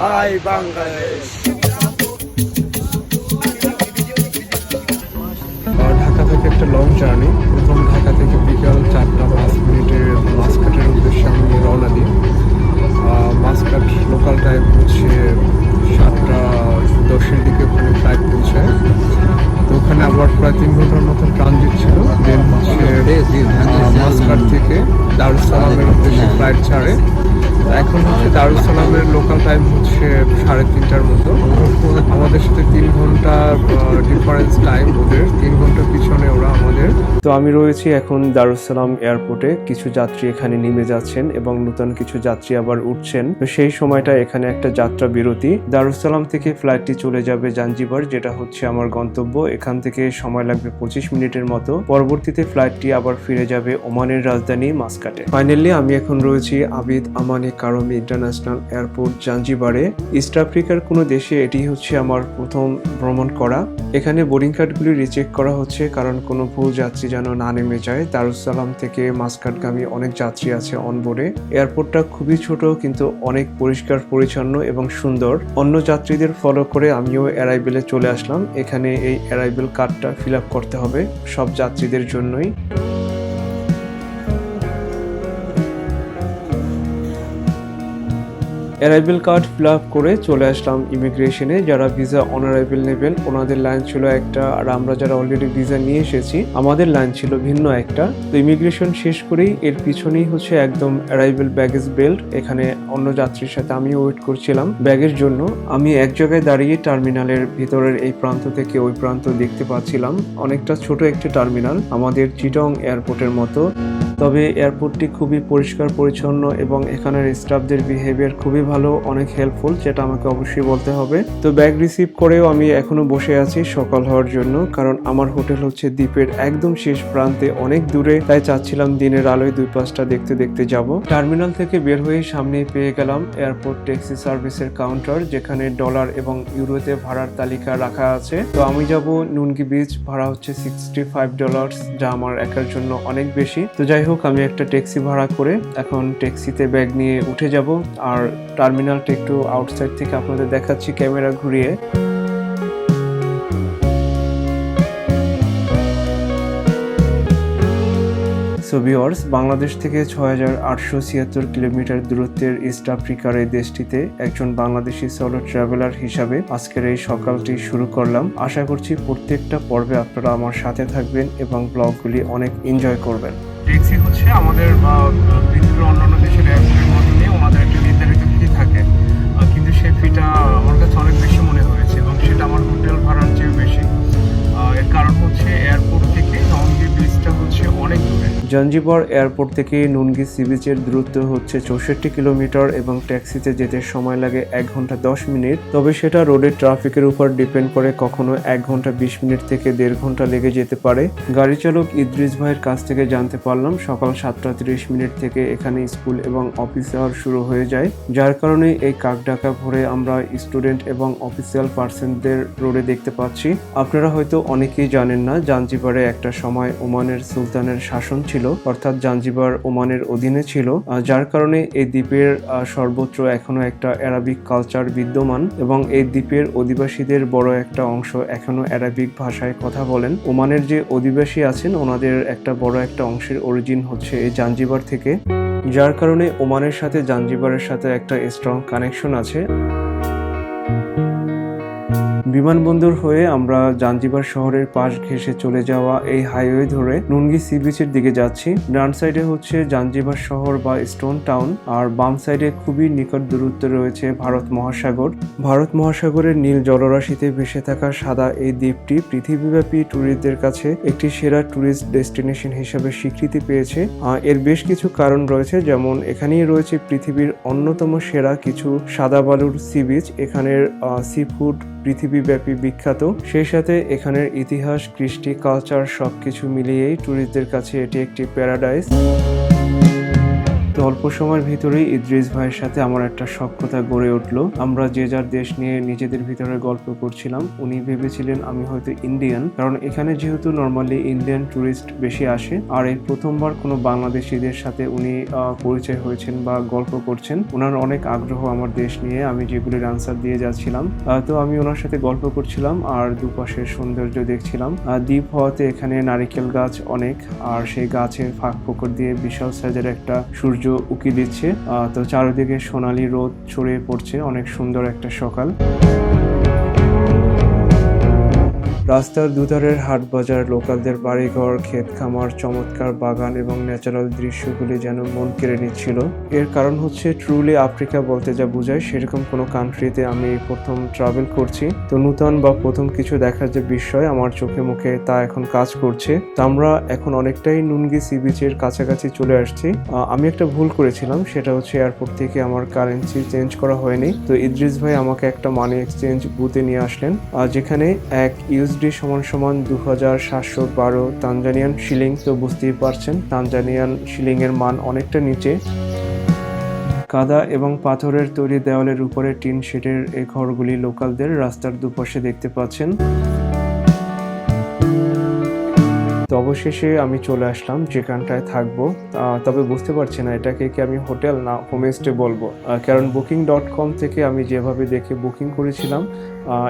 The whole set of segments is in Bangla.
হাই বাংলাদেশ ঢাকা থেকে একটা লং জার্নি প্রথম ঢাকা থেকে বিকাল চারটা পাঁচ মিনিটের মাসকাটের উদ্দেশ্যে আমি রওনা দিই। মাসকাট লোকাল টাইম হচ্ছে সাতটা দশের দিকে ওখানে ফ্লাইট পৌঁছায় তো ওখানে আবার প্রায় তিন ঘণ্টার মতো ট্রানজিট ছিল। দেন হচ্ছে মাসকাট থেকে দারুসালামের উদ্দেশ্যে ফ্লাইট ছাড়ে। এখন হচ্ছে দারুসালামের লোকাল টাইম হচ্ছে সাড়ে তিনটার মতো। আমাদের সাথে তিন ঘণ্টা ডিফারেন্স টাইম ওদের। তিন ঘণ্টা পিছনে ওরা আমাদের। তো আমি রয়েছি এখন দারুসালাম এয়ারপোর্টে। কিছু যাত্রী এখানে নেমে যাচ্ছেন এবং নতুন কিছু যাত্রী আবার উঠছেন। তো সেই সময়টা এখানে একটা যাত্রা বিরতি। দারুসালাম থেকে ফ্লাইটটি চলে যাবে জাঞ্জিবার, যেটা হচ্ছে আমার গন্তব্য। এখান থেকে সময় লাগবে পঁচিশ মিনিটের মতো। পরবর্তীতে ফ্লাইটটি আবার ফিরে যাবে ওমানের রাজধানী মাসকাটে। ফাইনালি আমি এখন রয়েছি Abeid Amani Karume international airport জাঞ্জিবারে, east আফ্রিকার কোনো দেশে এটি হচ্ছে আমার প্রথম ভ্রমণ করা। এখানে বোর্ডিং কার্ডগুলি রিচেক করা হচ্ছে কারণ কোনো ভুল যাত্রী যেন না নেমে যায়। দারুসালাম থেকে মাসকাটগামী অনেক যাত্রী আছে অনবোর্ডে। এয়ারপোর্টটা খুবই ছোট কিন্তু অনেক পরিষ্কার, পরিচ্ছন্ন এবং সুন্দর। অন্য যাত্রীদের ফলো করে আমিও অ্যারাইভেলে চলে আসলাম। এখানে এই অ্যারাইভেল কার্ডটা ফিল আপ করতে হবে সব যাত্রীদের জন্যই। অ্যারাইভেল কার্ড ফিল আপ করে চলে আসলাম ইমিগ্রেশনে যারা ভিসা অন অ্যারাইভেল নেবেন, ওনাদের লাইন ছিল একটা আর আমরা যারা অলরেডি ভিসা নিয়ে এসেছি, আমাদের লাইন ছিল ভিন্ন একটা। তো ইমিগ্রেশন শেষ করেই এর পিছনেই হচ্ছে একদম অ্যারাইভেল ব্যাগেজ বেল্ট এখানে অন্য যাত্রীর সাথে আমিও ওয়েট করছিলাম ব্যাগের জন্য। আমি এক জায়গায় দাঁড়িয়ে টার্মিনালের ভিতরের এই প্রান্ত থেকে ওই প্রান্ত দেখতে পাচ্ছিলাম। অনেকটা ছোট একটি টার্মিনাল আমাদের চিটং এয়ারপোর্টের মতো। তবে এয়ারপোর্টটি খুবই পরিষ্কার, পরিচ্ছন্ন এবং এখানের স্টাফদের বিহেভিয়ার খুবই ভালো, অনেক হেল্পফুল যেটা আমাকে অবশ্যই বলতে হবে। তো ব্যাগ রিসিভ করেও আমি এখনও বসে আছি সকাল হওয়ার জন্য, কারণ আমার হোটেল হচ্ছে দ্বীপের একদম শেষ প্রান্তে, অনেক দূরে, তাই চাচ্ছিলাম দিনের আলোয় দুই পাঁচটা দেখতে দেখতে যাব। টার্মিনাল থেকে বের হয়ে সামনে পেয়ে গেলাম এয়ারপোর্ট ট্যাক্সি সার্ভিসের কাউন্টার যেখানে ডলার এবং ইউরোতে ভাড়ার তালিকা রাখা আছে। তো আমি যাব নুনকি বিচ ভাড়া হচ্ছে সিক্সটি ফাইভ ডলার্স যা আমার একার জন্য অনেক বেশি। তো যাই হোক আমি একটা ট্যাক্সি ভাড়া করে এখন ট্যাক্সিতে ব্যাগ নিয়ে উঠে যাব আর টার্মিনালটা একটু আউটসাইড থেকে আপনাদের দেখাচ্ছি ক্যামেরা ঘুরিয়ে। সো ভিওয়ার্স বাংলাদেশ থেকে ছয় হাজার আটশো ছিয়াত্তর কিলোমিটার দূরত্বের ইস্ট আফ্রিকার এই দেশটিতে একজন বাংলাদেশি সোলো ট্রাভেলার হিসাবে আজকের এই সকালটি শুরু করলাম। আশা করছি প্রত্যেকটা পর্বে আপনারা আমার সাথে থাকবেন এবং ব্লগগুলি অনেক এনজয় করবেন। ট্যাক্সি হচ্ছে আমাদের পৃথিবীর অন্যান্য দেশের এয়ারপোর্টের নিয়ে ওনাদের একটা নির্ধারিত ফি থাকে। কিন্তু সেই ফিটা আমার কাছে অনেক বেশি মনে হয়েছে এবং সেটা আমার হোটেল ভাড়ার চেয়ে বেশি। এর কারণ হচ্ছে এয়ারপোর্ট থেকে নঙ্গি ব্রিজটা হচ্ছে অনেক দূরে। জাঞ্জিবার এয়ারপোর্ট থেকে নুনগি সি বিচের দূরত্ব হচ্ছে চৌষট্টি কিলোমিটার এবং ট্যাক্সিতে যেতে সময় লাগে এক ঘণ্টা দশ মিনিট। তবে সেটা রোডের ট্রাফিকের উপর ডিপেন্ড করে কখনো এক ঘণ্টা বিশ মিনিট থেকে দেড় ঘণ্টা লেগে যেতে পারে। গাড়ি চালক ইদ্রিস ভাইয়ের কাছ থেকে জানতে পারলাম, সকাল সাতটা তিরিশ মিনিট থেকে এখানে স্কুল এবং অফিস আওয়ার শুরু হয়ে যায়, যার কারণে এই কাকডাকা ভরে আমরা স্টুডেন্ট এবং অফিসিয়াল পার্সনদের রোডে দেখতে পাচ্ছি। আপনারা হয়তো অনেকেই জানেন না, জাঞ্জিবারে একটা সময় ওমানের সুলতানের শাসন ছিল। অর্থাৎ জাঞ্জিবার ওমানের অধীনে ছিল যার কারণে এই দ্বীপের সর্বত্র এখনও একটা অ্যারাবিক কালচার বিদ্যমান এবং এই দ্বীপের অধিবাসীদের বড় একটা অংশ এখনও অ্যারাবিক ভাষায় কথা বলেন। ওমানের যে অধিবাসী আছেন, ওনাদের একটা বড় একটা অংশের অরিজিন হচ্ছে এই জাঞ্জিবার থেকে, যার কারণে ওমানের সাথে জাঞ্জিবারের সাথে একটা স্ট্রং কানেকশন আছে। বিমানবন্দর হয়ে আমরা জাঞ্জিবার শহরের পাশ ঘেঁষে চলে যাওয়া এই হাইওয়ে ধরে নুনগি সি বিচের দিকে যাচ্ছি। ডান সাইডে হচ্ছে জাঞ্জিবার শহর বা স্টোন টাউন, আর বাম সাইডে খুবই নিকট দূরত্বে রয়েছে ভারত মহাসাগর। ভারত মহাসাগরের নীল জলরাশিতে ভেসে থাকা সাদা এই দ্বীপটি পৃথিবীব্যাপী ট্যুরিস্টদের কাছে একটি সেরা ট্যুরিস্ট ডেস্টিনেশন হিসেবে স্বীকৃতি পেয়েছে। এর বেশ কিছু কারণ রয়েছে, যেমন এখানেই রয়েছে পৃথিবীর অন্যতম সেরা কিছু সাদা বালুর সি বিচ, এখানের সি ফুড পৃথিবীব্যাপী বিখ্যাত। সেই সাথে এখানের ইতিহাস, কৃষ্টি কালচার সবকিছু মিলিয়েই ট্যুরিস্টদের কাছে এটি একটি প্যারাডাইস তো অল্প সময়ের ভিতরেই ইদ্রিস ভাইয়ের সাথে আমার একটা সক্ষতা গড়ে উঠল। আমরা যে যার দেশ নিয়ে নিজেদের ভিতরে গল্প করছিলাম, উনি ভেবেছিলেন আমি হয়তো ইন্ডিয়ান কারণ এখানে যেহেতু নর্মালি ইন্ডিয়ান টুরিস্ট বেশি আসে, আর এই প্রথমবার কোনো বাংলাদেশিদের সাথে উনি পরিচয় হয়েছেন বা গল্প করছেন ওনার অনেক আগ্রহ আমার দেশ নিয়ে আমি যেগুলির আনসার দিয়ে যাচ্ছিলাম তো আমি ওনার সাথে গল্প করছিলাম আর দুপাশের সৌন্দর্য দেখছিলাম। দ্বীপ হওয়াতে এখানে নারিকেল গাছ অনেক, আর সেই গাছের ফাঁক ফোকর দিয়ে বিশাল সাইজের একটা সূর্য উকি দিচ্ছে তো চারিদিকে সোনালি রোদ ছড়িয়ে পড়ছে অনেক সুন্দর একটা সকাল। রাস্তার দুধারের হাট বাজার, লোকালদের বাড়িঘর, ক্ষেত খামার, চমৎকার বাগান এবং ন্যাচারাল দৃশ্যগুলি যেন মন কেড়ে নিচ্ছিল। এর কারণ হচ্ছে ট্রুলি আফ্রিকা বলতে যা বোঝায় সেরকম কোনো কান্ট্রিতে আমি প্রথম ট্রাভেল করছি। তো নূতন বা প্রথম কিছু দেখার যে বিষয় আমার চোখে মুখে তা এখন কাজ করছে। তো আমরা এখন অনেকটাই নুনগি সি বিচের কাছাকাছি চলে আসছি। আমি একটা ভুল করেছিলাম, সেটা হচ্ছে এয়ারপোর্ট থেকে আমার কারেন্সি চেঞ্জ করা হয়নি। তো ইদ্রিস ভাই আমাকে একটা মানি এক্সচেঞ্জ বুথে নিয়ে আসলেন যেখানে এক ইউএসডি সমান সমান দু হাজার সাতশো বারো তানজানিয়ান শিলিং তো বুঝতেই পারছেন তানজানিয়ান শিলিং এর মান অনেকটা নিচে। কাদা এবং পাথরের তৈরি দেওয়ালের উপরে টিন শেডের এই ঘরগুলি লোকালদের রাস্তার দুপাশে দেখতে পাচ্ছেন। তো অবশেষে আমি চলে আসলাম, যেখানটায় থাকব। তবে বুঝতে পারছি না এটাকে কি আমি হোটেল না হোমস্টে বলব। কারণ বুকিং ডট কম থেকে আমি যেভাবে দেখে বুকিং করেছিলাম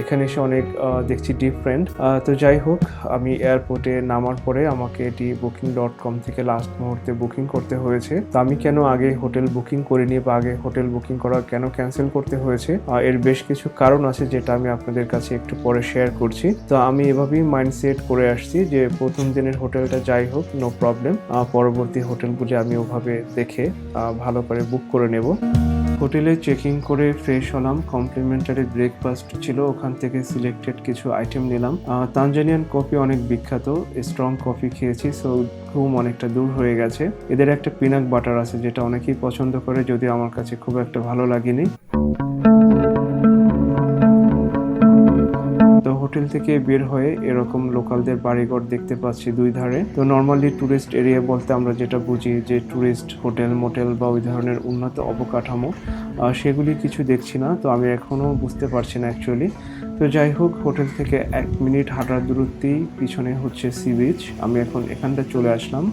এখানে এসে অনেক দেখছি ডিফারেন্ট তো যাই হোক, আমি এয়ারপোর্টে নামার পরে আমাকে এটি বুকিং ডট কম থেকে লাস্ট মুহূর্তে বুকিং করতে হয়েছে। তো আমি কেন আগে হোটেল বুকিং করিনি বা আগে হোটেল বুকিং করা কেন ক্যান্সেল করতে হয়েছে? এর বেশ কিছু কারণ আছে যেটা আমি আপনাদের কাছে একটু পরে শেয়ার করছি। তো আমি এভাবেই মাইন্ডসেট করে আসছি যে প্রথম দিনের হোটেলটা যাই হোক নো প্রবলেম পরবর্তী হোটেলগুলি আমি ওভাবে দেখে ভালো করে বুক করে নেব। হোটেলে চেকিং করে ফ্রেশ হলাম। কমপ্লিমেন্টারি ব্রেকফাস্ট ছিল, ওখান থেকে সিলেক্টেড কিছু আইটেম নিলাম। তানজানিয়ান কফি অনেক বিখ্যাত, স্ট্রং কফি খেয়েছি, সো ঘুম অনেকটা দূর হয়ে গেছে। এদের একটা পিনাক বাটার আছে, যেটা অনেকেই পছন্দ করে, যদিও আমার কাছে খুব একটা ভালো লাগেনি। থেকে বের হয়ে এরকম লোকালদের বাড়িঘর দেখতে পাচ্ছি দুই ধারে। তো নর্মালি ট্যুরিস্ট এরিয়া বলতে আমরা যেটা বুঝি যে ট্যুরিস্ট হোটেল মোটেল বা ওই ধরনের উন্নত অবকাঠামো সেগুলি কিছু দেখছি না, তো আমি এখনও বুঝতে পারছি না অ্যাকচুয়ালি তো যাই হোক হোটেল থেকে এক মিনিট হাঁটার দূরত্বেই পিছনে হচ্ছে সি বিচ আমি এখন এখানটা চলে আসলাম.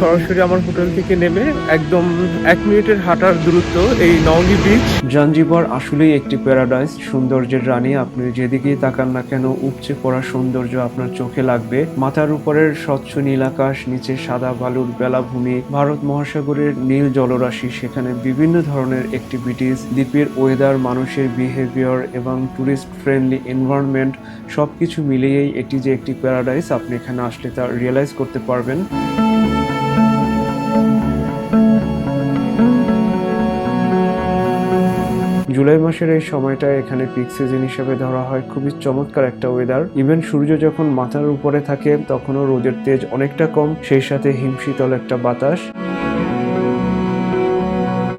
সরাসরি আমার হোটেল থেকে নেমে একদম এক মিনিটের হাঁটার দূরত্ব এই নওলি বিচ জাঞ্জিবার আসলেই একটি প্যারাডাইস সৌন্দর্যের রানী। আপনি যেদিকেই তাকান না কেন, উপচে পড়া সৌন্দর্য আপনার চোখে লাগবে। মাথার উপরের স্বচ্ছ নীল আকাশ নিচে সাদা বালুর বেলাভূমি, ভারত মহাসাগরের নীল জলরাশি, সেখানে বিভিন্ন ধরনের অ্যাক্টিভিটিস দ্বীপের ওয়েদার মানুষের বিহেভিয়ার এবং টুরিস্ট ফ্রেন্ডলি এনভায়রনমেন্ট সবকিছু মিলিয়েই এটি যে একটি প্যারাডাইস আপনি এখানে আসলে তা রিয়েলাইজ করতে পারবেন। জুলাই মাসের এই সময়টা এখানে পিক সিজন হিসেবে ধরা হয়। খুবই চমৎকার একটা ওয়েদার ইভেন সূর্য যখন মাথার উপরে থাকে তখনও রোদের তেজ অনেকটা কম সেই সাথে হিমশীতল একটা বাতাস।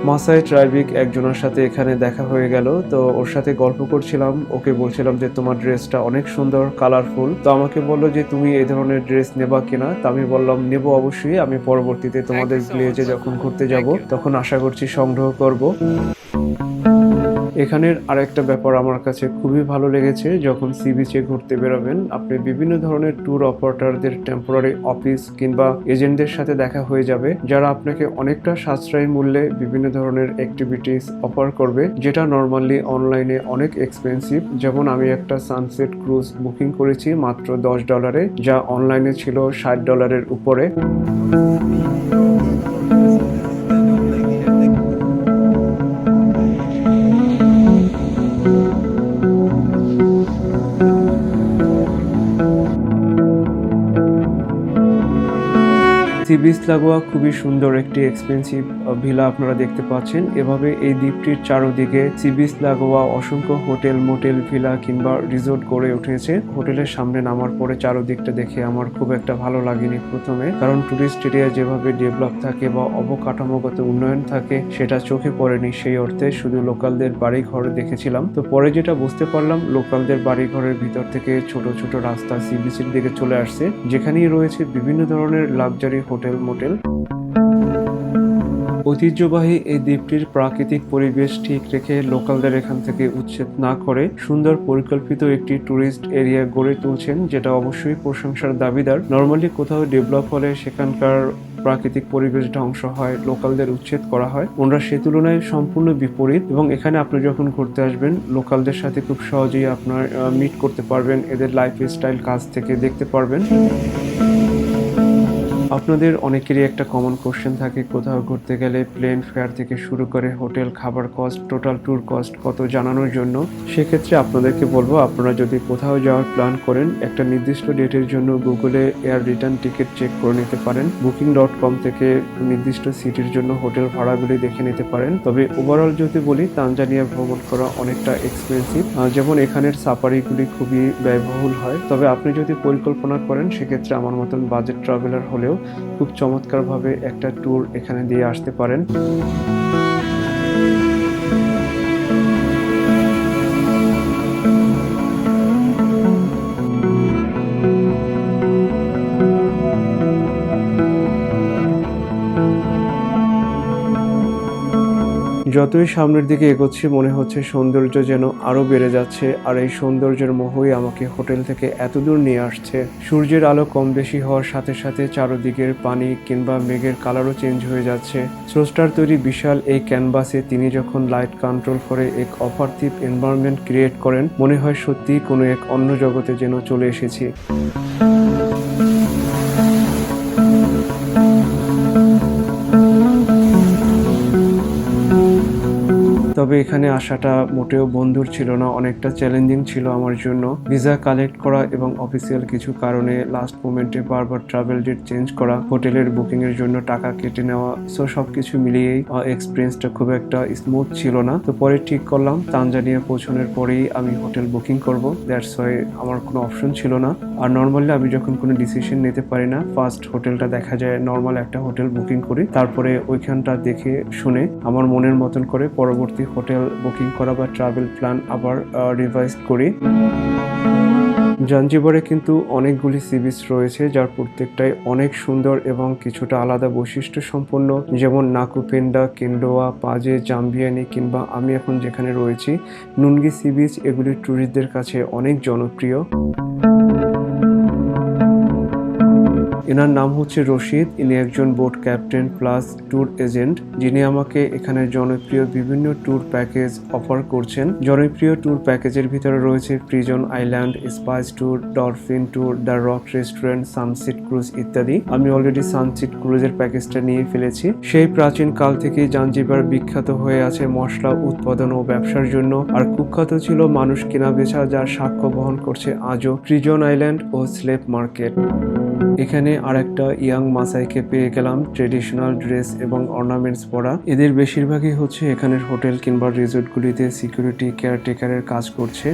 মাসাই ট্রাইবিক একজনের সাথে এখানে দেখা হয়ে গেল। তো ওর সাথে গল্প করছিলাম। ওকে বলছিলাম যে তোমার ড্রেসটা অনেক সুন্দর কালারফুল তো আমাকে বলল যে তুমি এই ধরনের ড্রেস নেবা কিনা তো আমি বললাম নেব অবশ্যই। আমি পরবর্তীতে তোমাদের ভিলেজে যখন ঘুরতে যাব তখন আশা করছি সংগ্রহ করব। এখানের আরেকটা ব্যাপার আমার কাছে খুবই ভালো লেগেছে, যখন সি বিচে ঘুরতে বেরোবেন, আপনি বিভিন্ন ধরনের ট্যুর অপারেটরদের টেম্পোরারি অফিস কিংবা এজেন্টদের সাথে দেখা হয়ে যাবে, যারা আপনাকে অনেকটা সাশ্রয়ী মূল্যে বিভিন্ন ধরনের অ্যাক্টিভিটিস অফার করবে, যেটা নর্মালি অনলাইনে অনেক এক্সপেন্সিভ যেমন আমি একটা সানসেট ক্রুজ বুকিং করেছি মাত্র দশ ডলারে যা অনলাইনে ছিল ষাট ডলারের উপরে। সি বিচ লাগোয়া খুবই সুন্দর একটি এক্সপেন্সিভ ভিলা আপনারা দেখতে পাচ্ছেন। এভাবে এই দ্বীপটির চারদিকে সি বিচ লাগোয়া অসংখ্য হোটেল, মোটেল ভিলা কিংবা রিসোর্ট গড়ে উঠেছে। হোটেলের সামনে নামার পরে চারদিকটা দেখে আমার খুব একটা ভালো লাগেনি প্রথমে। কারণ টুরিস্ট এরিয়া যেভাবে ডেভেলপ থাকে বা অবকাঠামোগত উন্নয়ন থাকে, সেটা চোখে পড়েনি সেই অর্থে। শুধু লোকালদের বাড়ি ঘর দেখেছিলাম। তো পরে যেটা বুঝতে পারলাম, লোকালদের বাড়ি ঘরের ভিতর থেকে ছোট ছোট রাস্তা সি বিচের দিকে চলে আসছে। যেখানেই রয়েছে বিভিন্ন ধরনের লাক্সারি হোটেল মোটেল। ঐতিহ্যবাহী এই দ্বীপটির প্রাকৃতিক পরিবেশ ঠিক রেখে লোকালদের এখান থেকে উচ্ছেদ না করে সুন্দর পরিকল্পিত একটি ট্যুরিস্ট এরিয়া গড়ে তুলছেন, যেটা অবশ্যই প্রশংসার দাবিদার। নর্মালি কোথাও ডেভেলপ হলে সেখানকার প্রাকৃতিক পরিবেশ ধ্বংস হয়, লোকালদের উচ্ছেদ করা হয়। ওনারা সে তুলনায় সম্পূর্ণ বিপরীত এবং এখানে আপনি যখন ঘুরতে আসবেন, লোকালদের সাথে খুব সহজেই আপনার মিট করতে পারবেন, এদের লাইফ স্টাইল কাজ থেকে দেখতে পারবেন। আপনাদের অনেকেরই একটা কমন কোশ্চেন থাকে, কোথাও ঘুরতে গেলে প্লেন ফেয়ার থেকে শুরু করে হোটেল খাবার কস্ট টোটাল ট্যুর কস্ট কত জানানোর জন্য? সেক্ষেত্রে আপনাদেরকে বলব, আপনারা যদি কোথাও যাওয়ার প্ল্যান করেন, একটা নির্দিষ্ট ডেটের জন্য গুগলে এয়ার রিটার্ন টিকিট চেক করে নিতে পারেন। বুকিং ডট কম থেকে নির্দিষ্ট সিটির জন্য হোটেল ভাড়াগুলি দেখে নিতে পারেন। তবে ওভারঅল যদি বলি তানজানিয়া ভ্রমণ করা অনেকটা এক্সপেন্সিভ যেমন এখানের সাফারিগুলি খুবই ব্যয়বহুল হয়। তবে আপনি যদি পরিকল্পনা করেন, সেক্ষেত্রে আমার মতন বাজেট ট্রাভেলার হলেও খুব চমৎকারভাবে একটা ট্যুর এখানে দিয়ে আসতে পারেন। যতই সামনের দিকে এগোচ্ছি, মনে হচ্ছে সৌন্দর্য যেন আরও বেড়ে যাচ্ছে, আর এই সৌন্দর্যের মোহই আমাকে হোটেল থেকে এতদূর নিয়ে আসছে। সূর্যের আলো কম বেশি হওয়ার সাথে সাথে চারদিকের পানি কিংবা মেঘের কালারও চেঞ্জ হয়ে যাচ্ছে। স্রষ্টার তৈরি বিশাল এই ক্যানভাসে তিনি যখন লাইট কন্ট্রোল করে এক অপার্থিব এনভায়রনমেন্ট ক্রিয়েট করেন, মনে হয় সত্যি কোনো এক অন্য জগতে যেন চলে এসেছি। তবে এখানে আসাটা মোটেও বন্ধুর ছিল না, অনেকটা চ্যালেঞ্জিং ছিল আমার জন্য। ভিসা কালেক্ট করা এবং অফিসিয়াল কিছু কারণে লাস্ট মোমেন্টে বারবার ট্রাভেল ডেট চেঞ্জ করা, হোটেলের বুকিং এর জন্য টাকা কেটে নেওয়া সো সবকিছু মিলিয়েই এক্সপিরিয়েন্সটা খুব একটা স্মুথ ছিল না। তো পরে ঠিক করলাম, তানজানিয়া পৌঁছানোর পরেই আমি হোটেল বুকিং করব। দ্যাটস ওয়াই আমার কোনো অপশন ছিল না। আর নর্মালি আমি যখন কোনো ডিসিশন নিতে পারি না ফার্স্ট হোটেলটা দেখা যায় নর্মাল একটা হোটেল বুকিং করি, তারপরে ওইখানটা দেখে শুনে, আমার মনের মতন করে পরবর্তী হোটেল বুকিং করা বা ট্রাভেল প্ল্যান আবার রিভাইজ করি। জাঞ্জিবারে কিন্তু অনেকগুলি সি বিচ রয়েছে, যার প্রত্যেকটাই অনেক সুন্দর এবং কিছুটা আলাদা বৈশিষ্ট্য সম্পন্ন। যেমন নাকুপেন্ডা কেন্ডোয়া, পাজে, জাম্বিয়ানি কিংবা আমি এখন যেখানে রয়েছি, নুনগি সি বিচ এগুলি ট্যুরিস্টদের কাছে অনেক জনপ্রিয়। এনার নাম হচ্ছে রশিদ। ইনি একজন boat captain plus tour agent. যিনি আমাকে এখানে জনপ্রিয় বিভিন্ন ট্যুর প্যাকেজ অফার করছেন। জনপ্রিয় ট্যুর প্যাকেজের ভিতরে রয়েছে prison island, spice tour, dolphin tour, the rock restaurant, sunset cruise ইত্যাদি। আমি অলরেডি সানসিট ক্রুজের প্যাকেজটা নিয়ে ফেলেছি। সেই প্রাচীন কাল থেকেই জাঞ্জিবার বিখ্যাত হয়ে আছে মশলা উৎপাদন ও ব্যবসার জন্য। আর কুখ্যাত ছিল মানুষ কেনা বেচা যার সাক্ষ্য বহন করছে আজও প্রিজন আইল্যান্ড ও স্লেপ মার্কেট। এখানে আর একটা ইয়াং মাসাইকে পেয়ে গেলাম, ট্রেডিশনাল ড্রেস এবং অর্নামেন্টস পরা। এদের বেশিরভাগই হচ্ছে এখানের হোটেল কিংবা রিসোর্টগুলিতে সিকিউরিটি কেয়ারটেকারের কাজ করছে।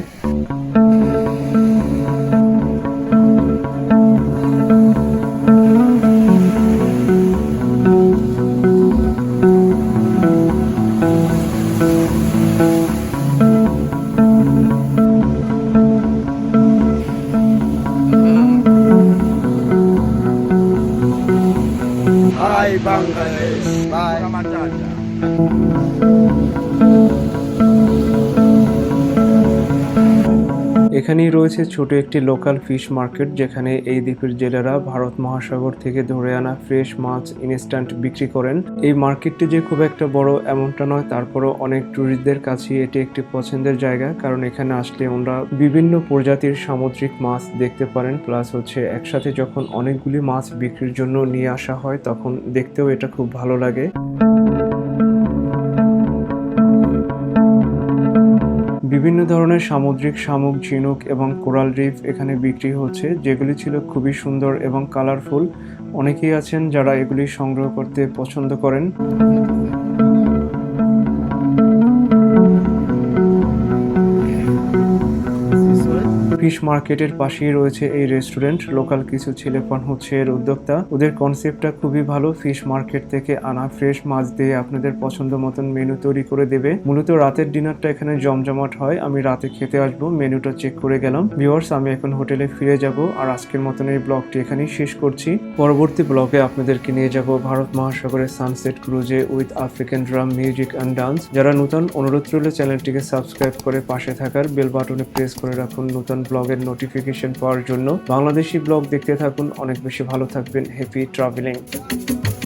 এখানেই রয়েছে ছোট একটি লোকাল ফিশ মার্কেট যেখানে এই দ্বীপের জেলেরা ভারত মহাসাগর থেকে ধরে আনা ফ্রেশ মাছ ইনস্ট্যান্ট বিক্রি করেন। এই মার্কেটটি যে খুব একটা বড় এমনটা নয়, তারপরও অনেক ট্যুরিস্টদের কাছে এটি একটি পছন্দের জায়গা, কারণ এখানে আসলে ওনারা বিভিন্ন প্রজাতির সামুদ্রিক মাছ দেখতে পারেন প্লাস হচ্ছে একসাথে যখন অনেকগুলি মাছ বিক্রির জন্য নিয়ে আসা হয়, তখন দেখতেও এটা খুব ভালো লাগে। বিভিন্ন ধরনের সামুদ্রিক, শামুক, ঝিনুক এবং কোরাল রিফ এখানে বিক্রি হচ্ছে, যেগুলি ছিল খুবই সুন্দর এবং কালারফুল অনেকেই আছেন যারা এগুলি সংগ্রহ করতে পছন্দ করেন। ফিশ মার্কেটের পাশেই রয়েছে এই রেস্টুরেন্ট লোকাল কিছু ছেলেপন হচ্ছে এর উদ্যোক্তা। ওদের কনসেপ্টটা খুবই ভালো ফিশ মার্কেট থেকে আনা ফ্রেশ মাছ দিয়ে আপনাদের পছন্দ মতন মেনু তৈরি করে দেবে। মূলত রাতের ডিনারটা এখানে জমজমাট হয়, আমি রাতে খেতে আসব মেনুটা চেক করে গেলাম। ভিউয়ার্স আমি এখন হোটেলে ফিরে যাব আর আজকের মতন এই ব্লগটি এখানেই শেষ করছি। পরবর্তী ব্লগে আপনাদেরকে নিয়ে যাব ভারত মহাসাগরের sunset ক্রুজে with African drum music and dance যারা নতুন, অনুরোধ রইল চ্যানেলটিকে সাবস্ক্রাইব করে পাশে থাকার বেল বাটনে প্রেস করে রাখুন নতুন ব্লগের নোটিফিকেশন পাওয়ার জন্য বাংলাদেশি ব্লগ দেখতে থাকুন অনেক বেশি ভালো থাকবেন হ্যাপি ট্রাভেলিং